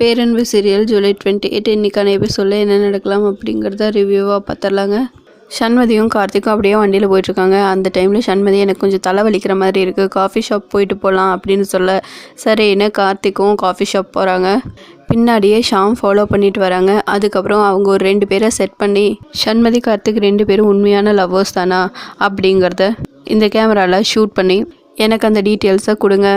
பேரன்பு serial July twenty eight இன்றைக்கான எபிசோடில் என்ன நடக்கலாம் அப்படிங்கிறத ரிவ்யூவாக பார்த்துடலாங்க சண்மதியும் கார்த்திக்கும் அப்படியே வண்டியில் போயிட்டுருக்காங்க. அந்த டைமில் சண்மதி எனக்கு கொஞ்சம் தலை வலிக்கிற மாதிரி இருக்குது காஃபி ஷாப் போயிட்டு போகலாம் அப்படின்னு சொல்ல சரின்னு கார்த்திக்கும் காஃபி ஷாப் போகிறாங்க பின்னாடியே ஷாம் ஃபாலோ பண்ணிட்டு வராங்க. அதுக்கப்புறம் அவங்க ஒரு ரெண்டு பேரை செட் பண்ணி சண்மதி கார்த்திக் ரெண்டு பேரும் உண்மையான லவ்வர்ஸ் தானா அப்படிங்கிறத இந்த கேமராவில் ஷூட் பண்ணி எனக்கு அந்த டீட்டெயில்ஸை கொடுங்க.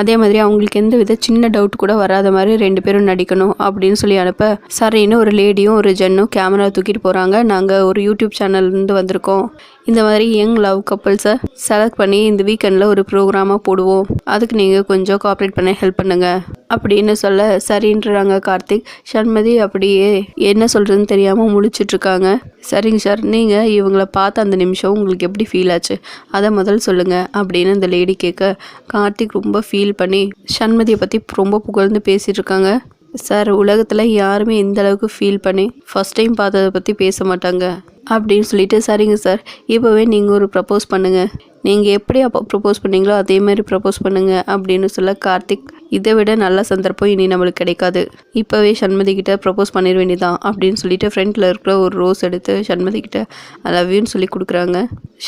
அதே மாதிரி அவங்களுக்கு எந்த வித சின்ன டவுட் கூட வராத மாதிரி ரெண்டு பேரும் நடிக்கணும் அப்படின்னு சொல்லி அனுப்ப சரின்னு ஒரு லேடியும் ஒரு ஜென்னும் கேமரா தூக்கிட்டு போகிறாங்க நாங்கள் ஒரு யூடியூப் சேனல்லேருந்து வந்திருக்கோம். இந்த மாதிரி யங் லவ் கப்புள்ஸை செலக்ட் பண்ணி இந்த வீக்கெண்டில் ஒரு ப்ரோக்ராமாக போடுவோம். அதுக்கு நீங்கள் கொஞ்சம் கோஆப்ரேட் பண்ண ஹெல்ப் பண்ணுங்கள் அப்படின்னு சொல்ல சரின்றாங்க கார்த்திக். சண்மதி அப்படியே என்ன சொல்கிறதுன்னு தெரியாமல் முடிச்சிட்ருக்காங்க சரிங்க சார் நீங்கள் இவங்களை பார்த்த அந்த நிமிஷம் உங்களுக்கு எப்படி ஃபீல் ஆச்சு? அதை முதல் சொல்லுங்கள் அப்படின்னு இந்த லேடி கேட்க கார்த்திக் ரொம்ப ஃபீல் பண்ணி சண்மதியை பற்றி ரொம்ப புகழ்ந்து பேசிகிட்டு இருக்காங்க. சார் உலகத்தில் யாருமே இந்த அளவுக்கு ஃபீல் பண்ணி ஃபஸ்ட் டைம் பார்த்ததை பற்றி பேச மாட்டாங்க. அப்படின்னு சொல்லிட்டு சரிங்க சார். இப்போவே நீங்கள் ஒரு ப்ரப்போஸ் பண்ணுங்கள் நீங்கள் எப்படி அப்போ ப்ரப்போஸ் பண்ணீங்களோ அதே மாதிரி ப்ரப்போஸ் பண்ணுங்கள் அப்படின்னு சொல்ல கார்த்திக் இதை விட நல்ல சந்தர்ப்பம் இனி நம்மளுக்கு கிடைக்காது. இப்போவே சண்மதி கிட்ட ப்ரப்போஸ் பண்ணிட வேண்டியதான் அப்படின்னு சொல்லிட்டு ஃப்ரண்ட்டில் இருக்கிற ஒரு ரோஸ் எடுத்து சண்மதி கிட்ட ஐ லவ் சொல்லி கொடுக்குறாங்க.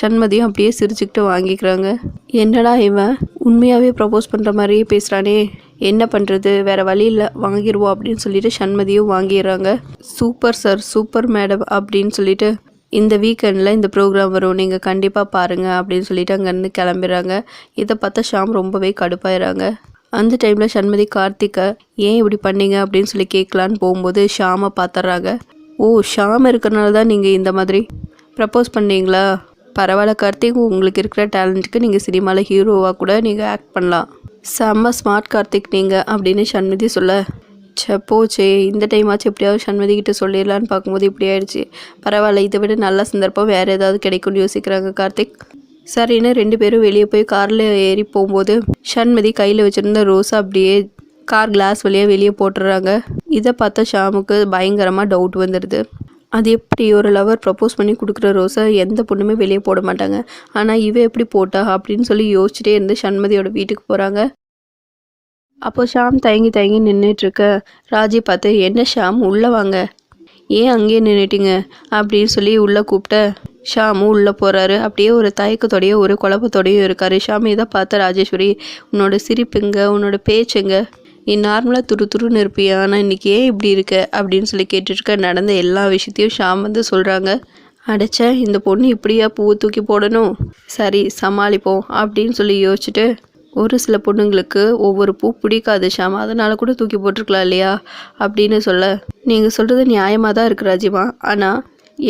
சண்மதியும் அப்படியே சிரிச்சுக்கிட்டு வாங்கிக்கிறாங்க. என்னடா இவன் உண்மையாகவே ப்ரப்போஸ் பண்ணுற மாதிரியே பேசுகிறானே என்ன பண்ணுறது வேறு வழி இல்லை. வாங்கிடுவோம் அப்படின்னு சொல்லிட்டு சண்மதியும் வாங்கிடுறாங்க. சூப்பர் சார் சூப்பர் மேடம் அப்படின்னு சொல்லிட்டு இந்த வீக்கெண்டில் இந்த ப்ரோக்ராம் வரும். நீங்கள் கண்டிப்பாக பாருங்கள் அப்படின்னு சொல்லிட்டு அங்கேருந்து கிளம்பிடுறாங்க. இதை பார்த்தா ஷாம் ரொம்பவே கடுப்பாயிறாங்க அந்த டைமில் சண்மதி கார்த்திகை ஏன் இப்படி பண்ணீங்க அப்படின்னு சொல்லி கேட்கலான்னு போகும்போது ஷாமை பார்த்துட்றாங்க. ஓ ஷாம் இருக்கிறனால தான் நீங்கள் இந்த மாதிரி ப்ரப்போஸ் பண்ணீங்களா? பரவாயில்ல கார்த்திக் உங்களுக்கு இருக்கிற டேலண்ட்டுக்கு நீங்கள் சினிமாவில் ஹீரோவாக கூட நீங்கள் ஆக்ட் பண்ணலாம். செம்ம ஸ்மார்ட் கார்த்திக் நீங்கள் அப்படின்னு சண்மதி சொல்ல. போச்சே இந்த டைம் ஆச்சு எப்படியாவது சண்மதி கிட்ட சொல்லிடலான்னு பார்க்கும்போது இப்படி ஆயிடுச்சு. பரவாயில்ல இதை விட நல்ல சந்தர்ப்பம் வேறு ஏதாவது கிடைக்கும்னு யோசிக்கிறாங்க கார்த்திக். சரின்னு ரெண்டு பேரும் வெளியே போய் காரில் ஏறி போகும்போது சண்மதி கையில் வச்சுருந்த ரோஸை அப்படியே கார் கிளாஸ் வழியாக வெளியே போட்டுடுறாங்க இதை பார்த்தா ஷாமுக்கு பயங்கரமாக டவுட் வந்துடுது. அது எப்படி ஒரு லவர் ப்ரப்போஸ் பண்ணி கொடுக்குற ரோஸை எந்த பொண்ணுமே வெளியே போட மாட்டாங்க. ஆனால் இவ எப்படி போட்டா அப்படின்னு சொல்லி யோசிச்சுட்டே இருந்து சண்மதியோட வீட்டுக்கு போகிறாங்க அப்போ ஷாம் தயங்கி தயங்கி நின்றுட்டுருக்க ராஜி பார்த்து என்ன ஷாம் உள்ளே வாங்க. ஏன் அங்கேயே நின்றுட்டிங்க அப்படின்னு சொல்லி உள்ளே கூப்பிட்ட. ஷாமும் உள்ளே போகிறாரு அப்படியே ஒரு தயக்கத்தோடையோ ஒரு குழப்பத்தோடையும் இருக்காரு. ஷாம் இதை பார்த்த ராஜேஸ்வரி உன்னோட சிரிப்புங்க உன்னோட பேச்சுங்க நீ நார்மலாக துரு துருன்னு இருப்பியா? ஆனால் இன்றைக்கி ஏன் இப்படி இருக்க? அப்படின்னு சொல்லி கேட்டுருக்க நடந்த எல்லா விஷயத்தையும் ஷாம் வந்து சொல்கிறாங்க அடைச்ச இந்த பொண்ணு இப்படியா பூவை தூக்கி போடணும்? சரி சமாளிப்போம் அப்படின்னு சொல்லி யோசிச்சுட்டு ஒரு சில பொண்ணுங்களுக்கு ஒவ்வொரு பூ பிடிக்காது ஷாம். அதனால கூட தூக்கி போட்டிருக்கலாம் இல்லையா? அப்படின்னு சொல்ல. நீங்கள் சொல்கிறது நியாயமாக தான் இருக்கு ராஜிமா. ஆனால்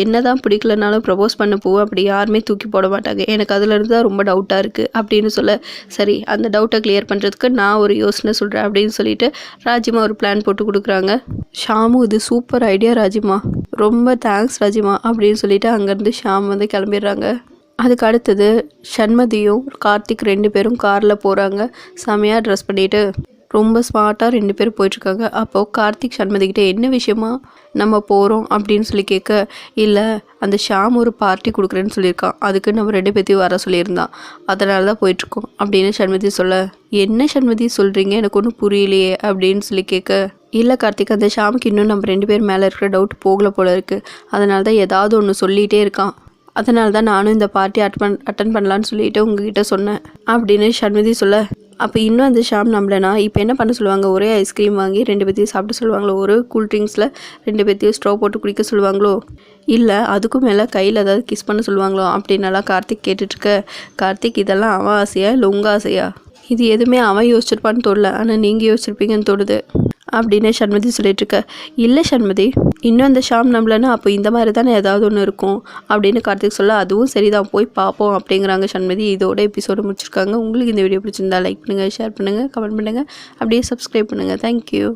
என்ன தான் பிடிக்கலனாலும் ப்ரப்போஸ் பண்ண பூவை அப்படி யாருமே தூக்கி போட மாட்டாங்க. எனக்கு அதுலேருந்து தான் ரொம்ப டவுட்டாக இருக்குது அப்படின்னு சொல்ல. சரி அந்த டவுட்டை கிளியர் பண்ணுறதுக்கு நான் ஒரு யோசனை சொல்கிறேன் அப்படின்னு சொல்லிட்டு ராஜிமா ஒரு பிளான் போட்டு கொடுக்குறாங்க. ஷாமு இது சூப்பர் ஐடியா ராஜிமா. ரொம்ப தேங்க்ஸ் ராஜிமா அப்படின்னு சொல்லிட்டு அங்கேருந்து ஷாம் வந்து கிளம்பிடுறாங்க. அதுக்கு அடுத்தது சண்மதியும் கார்த்திக் ரெண்டு பேரும் காரில் போகிறாங்க செமையாக ட்ரெஸ் பண்ணிவிட்டு ரொம்ப ஸ்மார்ட்டாக ரெண்டு பேரும் போயிட்டுருக்காங்க. அப்போது கார்த்திக் சண்மதிக்கிட்ட என்ன விஷயமா நம்ம போகிறோம் அப்படின்னு சொல்லி கேட்க இல்லை அந்த ஷாம் ஒரு பார்ட்டி கொடுக்குறேன்னு சொல்லியிருக்கான். அதுக்கு நம்ம ரெண்டு பேர்த்தையும் வர சொல்லியிருந்தான். அதனால தான் போயிட்டுருக்கோம். அப்படின்னு சண்மதி சொல்ல என்ன சண்மதி சொல்கிறீங்க எனக்கு ஒன்றும் புரியலையே. அப்படின்னு சொல்லி கேட்க இல்லை கார்த்திக் அந்த ஷாமுக்கு இன்னும் நம்ம ரெண்டு பேர் மேலே இருக்கிற டவுட் போகல போல இருக்குது அதனால தான் ஏதாவது ஒன்று சொல்லிகிட்டே இருக்கான். அதனால தான் நானும் இந்த பார்ட்டி அட்டன் அட்டன் பண்ணலான்னு சொல்லிட்டு உங்ககிட்ட சொன்னேன். அப்படின்னு சண்மதி சொல்ல அப்போ இன்னும் அந்த ஷாம் நம்பலைனா இப்போ என்ன பண்ண சொல்லுவாங்க? ஒரே ஐஸ்கிரீம் வாங்கி ரெண்டு பேர்த்தையும் சாப்பிட சொல்லுவாங்களோ? ஒரு கூல் ட்ரிங்க்ஸில் ரெண்டு பேர்த்தையும் ஸ்ட்ரோ போட்டு குடிக்க சொல்லுவாங்களோ? இல்லை அதுக்கும் மேலே கையில் ஏதாவது கிஸ் பண்ண சொல்லுவாங்களோ? அப்படின்னலாம் கார்த்திக் கேட்டுட்ருக்க கார்த்திக் இதெல்லாம் அவன் ஆசையா? இல்லை உங்கள் ஆசையா? இது எதுவுமே அவன் யோசிச்சிருப்பான்னு தோடல ஆனால் நீங்கள் யோசிச்சிருப்பீங்கன்னு தோணுது. அப்படின்னு சண்மதி சொல்லிட்டுருக்க இல்லை சண்மதி இன்னும் அந்த ஷாம் நம்பலன்னா அப்போ இந்த மாதிரி தானே ஏதாவது ஒன்று இருக்கும் அப்படின்னு கார்த்திக் சொல்ல அதுவும் சரிதான் போய் பார்ப்போம் அப்படிங்கிறாங்க சண்மதி இதோட எபிசோடு முடிச்சிருக்காங்க. உங்களுக்கு இந்த வீடியோ பிடிச்சிருந்தா லைக் பண்ணுங்கள் ஷேர் பண்ணுங்கள் கமெண்ட் பண்ணுங்கள் அப்படியே சப்ஸ்கிரைப் பண்ணுங்கள் தேங்க்யூ